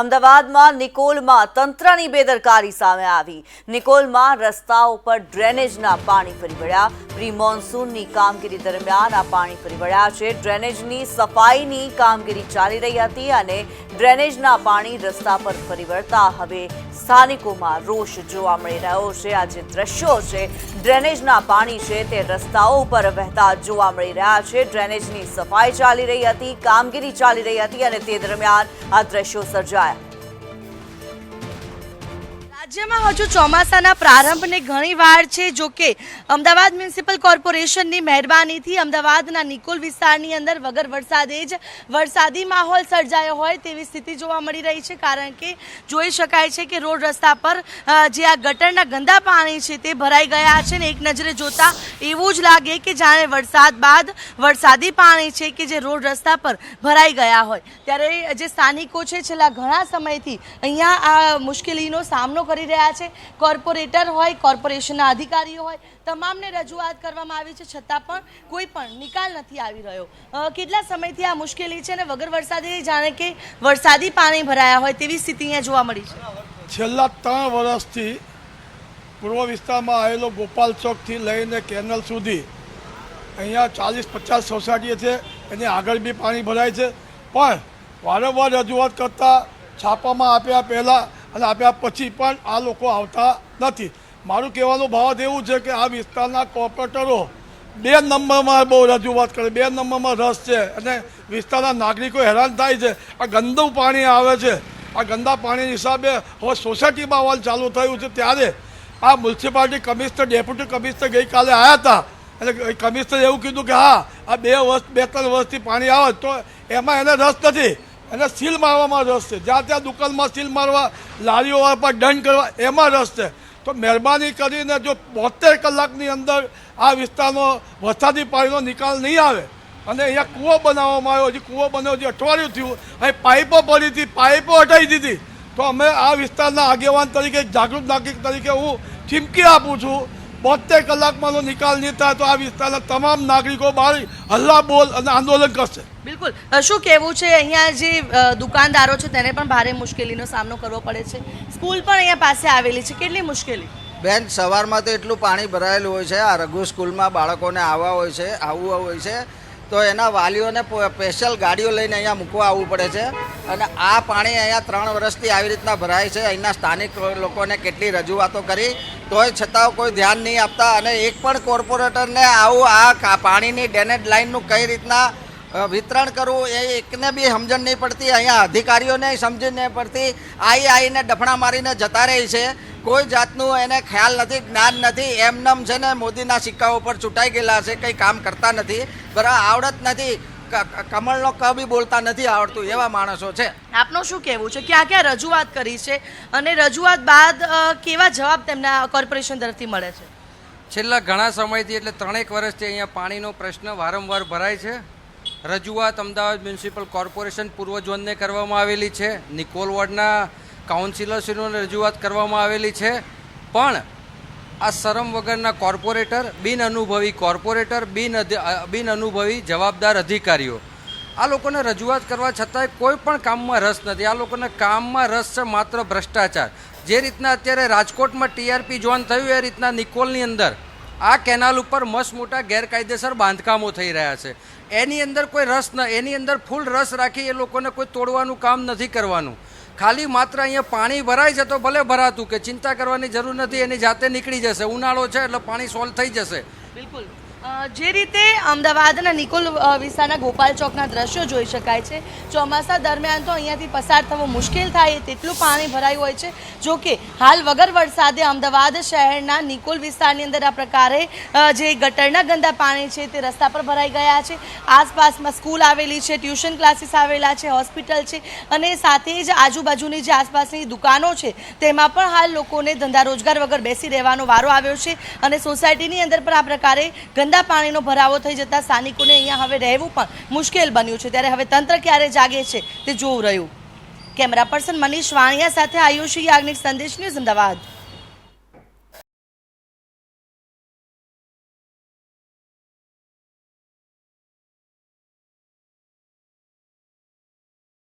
અમદાવાદમાં નિકોલમાં તંત્રની બેદરકારી સામે આવી. નિકોલમાં રસ્તાઓ પર ડ્રેનેજના પાણી ફરી વળ્યા. પ્રી મોન્સૂનની કામગીરી દરમિયાન આ પાણી ફરી વળ્યા છે. ડ્રેનેજની સફાઈની કામગીરી ચાલી રહી હતી અને ડ્રેનેજના પાણી રસ્તા પર ફરી વળતા હવે સ્થાનિકોમાં રોષ જોવા મળી રહ્યો છે. આ જે દ્રશ્યો છે, ડ્રેનેજના પાણી છે તે રસ્તાઓ પર વહેતા જોવા મળી રહ્યા છે. ડ્રેનેજની સફાઈ ચાલી રહી હતી, કામગીરી ચાલી રહી હતી અને તે દરમિયાન આ દ્રશ્યો સર્જાયા. રાજ્યમાં હજુ ચોમાસાના પ્રારંભને ઘણી વાર છે, જો કે અમદાવાદ મ્યુનિસિપલ કોર્પોરેશનની મહેરબાનીથી અમદાવાદના નિકોલ વિસ્તારની અંદર વગર વરસાદે જ વરસાદી માહોલ સર્જાયો હોય તેવી સ્થિતિ જોવા મળી રહી છે, કારણ કે જોઈ શકાય છે કે રોડ રસ્તા પર જે આ ગટરના ગંદા પાણી છે તે ભરાઈ ગયા છે ને એક નજરે જોતા એવું જ લાગે કે જાણે વરસાદ બાદ વરસાદી પાણી છે કે જે રોડ રસ્તા પર ભરાઈ ગયા હોય. ત્યારે જે સ્થાનિકો છે, છેલ્લા ઘણા સમયથી અહીંયા આ મુશ્કેલીનો સામનો કરી રહ્યા છે. કોર્પોરેટર હોય, કોર્પોરેશનના અધિકારીઓ હોય, તમામને રજૂઆત કરવામાં આવી છે. છતાં પણ કોઈ પણ નિકાલ નથી આવી રહ્યો. કેટલા સમયથી આ મુશ્કેલી છે અને વગર વરસાદે જાણે કે વરસાદી પાણી ભરાયા હોય તેવી સ્થિતિ અહીંયા જોવા મળી છે. છેલ્લા ત્રણ વર્ષથી પૂર્વ વિસ્તારમાં આવેલો ગોપાલ ચોકથી લઈને કેનલ સુધી અહીંયા ચાલીસ પચાસ સોસાયટીઓ છે. એની આગળ બી પાણી ભરાય છે. પણ વારંવાર રજૂઆત કરતાં છાપામાં આપ્યા પહેલાં અને આપ્યા પછી પણ આ લોકો આવતા નથી. મારું કહેવાનો ભાવ એવું છે કે આ વિસ્તારના કોર્પોરેટરો બે નંબરમાં બહુ રજૂઆત કરે, બે નંબરમાં રસ છે અને વિસ્તારના નાગરિકો હેરાન થાય છે. આ ગંદુ પાણી આવે છે. આ ગંદા પાણી હિસાબે હવે સોસાયટીમાં અવાજ ચાલુ થયું છે ત્યારે આ મ્યુનિસિપાલિટી કમિશનર, ડેપ્યુટી કમિશનર ગઈકાલે આવ્યા હતા. એટલે કમિશનરે એવું કીધું કે હા, આ બે વર્ષ, બે, ત્રણ વર્ષથી પાણી આવે તો એમાં એને રસ નથી. એને સીલ મારવામાં રસ છે. જ્યાં ત્યાં દુકાનમાં સીલ મારવા, લારીઓ પર દંડ કરવા, એમાં રસ છે. તો મહેરબાની કરીને જો બોતેર કલાકની અંદર આ વિસ્તારનો વરસાદી પાણીનો નિકાલ નહીં આવે, અને અહીંયા કૂવો બનાવવામાં આવ્યો હજી કૂવો બન્યો હજી અઠવાડિયું થયું, અહીં પાઇપો પડી હતી, પાઇપો હટાવી દીધી. તો અમે આ વિસ્તારના આગેવાન તરીકે, જાગૃત નાગરિક તરીકે હું ચીમકી આપું છું બોતેર કલાકમાંનો નિકાલ નહીં થાય તો આ વિસ્તારના તમામ નાગરિકો બહાર હલ્લા બોલ અને આંદોલન કરશે. બિલકુલ. શું કહેવું છે? અહીંયા જે દુકાનદારો છે તેને પણ ભારે મુશ્કેલીનો સામનો કરવો પડે છે. સ્કૂલ પણ અહીંયા પાસે આવેલી છે. કેટલી મુશ્કેલી? બેન સવારમાં તો એટલું પાણી ભરાયેલું હોય છે. આ રઘુ સ્કૂલમાં બાળકોને આવવા હોય છે આવવું હોય છે. તો એના વાલીઓને સ્પેશિયલ ગાડીઓ લઈને અહીંયા મૂકવા આવવું પડે છે. અને આ પાણી અહીંયા ત્રણ વર્ષથી આવી રીતના ભરાય છે. અહીંના સ્થાનિક લોકોને કેટલી રજૂઆતો કરી. તોય છતાં કોઈ ધ્યાન નહીં આપતા અને એક પણ કોર્પોરેટરને આવું આ પાણીની ડેનેજ લાઇનનું કઈ રીતના વિતરણ કરવું એ એકને બી સમજણ નહીં પડતી. અહીંયા અધિકારીઓને સમજણ નહીં પડતી. આઈ આઈને ડફણા મારીને જતા રહે છે. કોઈ જાતનું એને ખ્યાલ નથી જ્ઞાન નથી. એમનેમ છે ને મોદીના સિક્કા ઉપર ચૂંટાઈ ગયેલા છે કંઈ કામ કરતા નથી. બરાબર આવડત નથી. કમળનો ક બી બોલતા નથી આવડતું એવા માણસો છે. આપનું શું કહેવું છે? ક્યાં ક્યાં રજૂઆત કરી છે? અને રજૂઆત બાદ કેવા જવાબ તેમના કોર્પોરેશન તરફથી મળે છે? છેલ્લા ઘણા સમયથી એટલે ત્રણેક વર્ષથી અહીંયા પાણીનો પ્રશ્ન વારંવાર ભરાય છે. રજૂઆત અમદાવાદ મ્યુનિસિપલ કોર્પોરેશન પૂર્વ ઝોનને કરવામાં આવેલી છે. નિકોલ વોર્ડના કાઉન્સિલરશ્રીઓને રજૂઆત કરવામાં આવેલી છે. પણ આ શરમ વગરના કોર્પોરેટર બિન અનુભવી કોર્પોરેટર, બિન બિન અનુભવી જવાબદાર અધિકારીઓ. આ લોકોને રજૂઆત કરવા છતાંય કોઈ પણ કામમાં રસ નથી. આ લોકોને કામમાં રસ છે માત્ર ભ્રષ્ટાચાર. જે રીતના અત્યારે રાજકોટમાં ટીઆરપી જોન થયું, એ રીતના નિકોલની અંદર આ કેનાલ ઉપર મસ્ત મોટા ગેરકાયદેસર બાંધકામો થઈ રહ્યા છે. એની અંદર કોઈ રસ ન, એની અંદર ફૂલ રસ રાખી એ લોકોને કોઈ તોડવાનું કામ નથી કરવાનું. ખાલી માત્ર અહીંયા પાણી ભરાય છે તો ભલે ભરાતું કે ચિંતા કરવાની જરૂર નથી, એની જાતે નીકળી જશે. ઉનાળો છે એટલે પાણી સોલ્વ થઈ જશે. બિલકુલ. જે રીતે અમદાવાદના નિકોલ વિસ્તારના ગોપાલ ચોકના દ્રશ્યો જોઈ શકાય છે. ચોમાસા દરમિયાન તો અહીંયાથી પસાર થવું મુશ્કેલ થાય તેટલું પાણી ભરાયું હોય છે. જો કે હાલ વગર વરસાદે અમદાવાદ શહેરના નિકોલ વિસ્તારની અંદર આ પ્રકારે જે ગટરના ગંદા પાણી છે તે રસ્તા પર ભરાઈ ગયા છે. આસપાસમાં સ્કૂલ આવેલી છે, ટ્યુશન ક્લાસીસ આવેલા છે, હોસ્પિટલ છે અને સાથે જ આજુબાજુની જે આસપાસની દુકાનો છે તેમાં પણ હાલ લોકોને ધંધા રોજગાર વગર બેસી રહેવાનો વારો આવ્યો છે અને સોસાયટીની અંદર પણ આ પ્રકારે ગંદા પાણીનો ભરાવો થઈ જતા સ્થાનિકોને અહીંયા હવે રહેવું પણ મુશ્કેલ બન્યું છે. ત્યારે હવે તંત્ર ક્યારે જાગે છે તે જોવું રહ્યું. કેમેરા પર્સન મનીષ વાણિયા સાથે આયુષી યાજ્ઞિક સંદેશ ન્યૂઝ અમદાવાદ.